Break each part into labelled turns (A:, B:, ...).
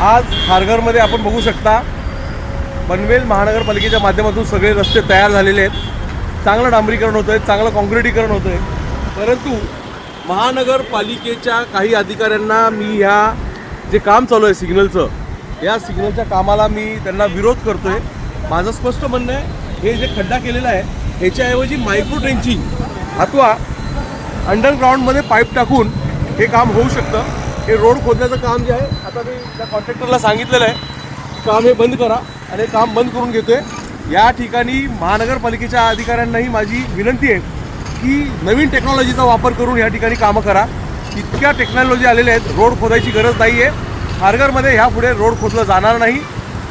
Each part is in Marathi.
A: आज खारघरमध्ये आपण बघू शकता पनवेल महानगरपालिकेच्या माध्यमातून सगळे रस्ते तयार झालेले आहेत. चांगलं डांबरीकरण होतं आहे चांगलं काँक्रिटीकरण होतं आहे परंतु महानगरपालिकेच्या काही अधिकाऱ्यांना मी ह्या जे काम चालू आहे सिग्नलचं या सिग्नलच्या कामाला मी त्यांना विरोध करतो आहे माझं स्पष्ट म्हणणं आहे हे जे खड्डा केलेला आहे ह्याच्याऐवजी मायक्रो ट्रेंचिंग अथवा अंडरग्राऊंडमध्ये पाईप टाकून हे काम होऊ शकतं. हे रोड खोदण्याचं काम जे आहे आता मी त्या कॉन्ट्रॅक्टरला सांगितलेलं आहे काम हे बंद करा आणि हे काम बंद करून घेतोय. या ठिकाणी महानगरपालिकेच्या अधिकाऱ्यांनाही माझी विनंती आहे की नवीन टेक्नॉलॉजीचा वापर करून या ठिकाणी कामं करा. इतक्या टेक्नॉलॉजी आलेल्या आहेत रोड खोदायची गरज नाही आहे खारघरमध्ये ह्यापुढे रोड खोदलं जाणार नाही.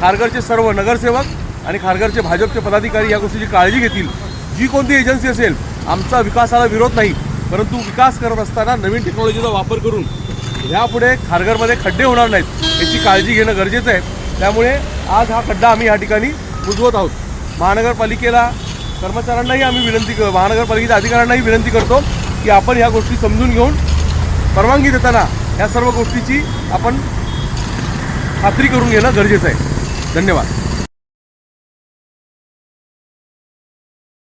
A: खारघरचे सर्व नगरसेवक आणि खारघरचे भाजपचे पदाधिकारी या गोष्टीची काळजी घेतील. जी कोणती एजन्सी असेल आमचा विकासाला विरोध नाही परंतु विकास करत असताना नवीन टेक्नॉलॉजीचा वापर करून ह्यापुढे खारघरमध्ये खड्डे होणार नाहीत. याची काळजी घेणं गरजेचं आहे. त्यामुळे आज हा खड्डा आम्ही या ठिकाणी बुजवत आहोत. महानगरपालिकेला कर्मचाऱ्यांनाही आम्ही विनंती क महानगरपालिकेच्या अधिकाऱ्यांनाही विनंती करतो की आपण ह्या गोष्टी समजून घेऊन परवानगी देताना या सर्व गोष्टीची आपण खात्री करून घेणं गरजेचं आहे. धन्यवाद.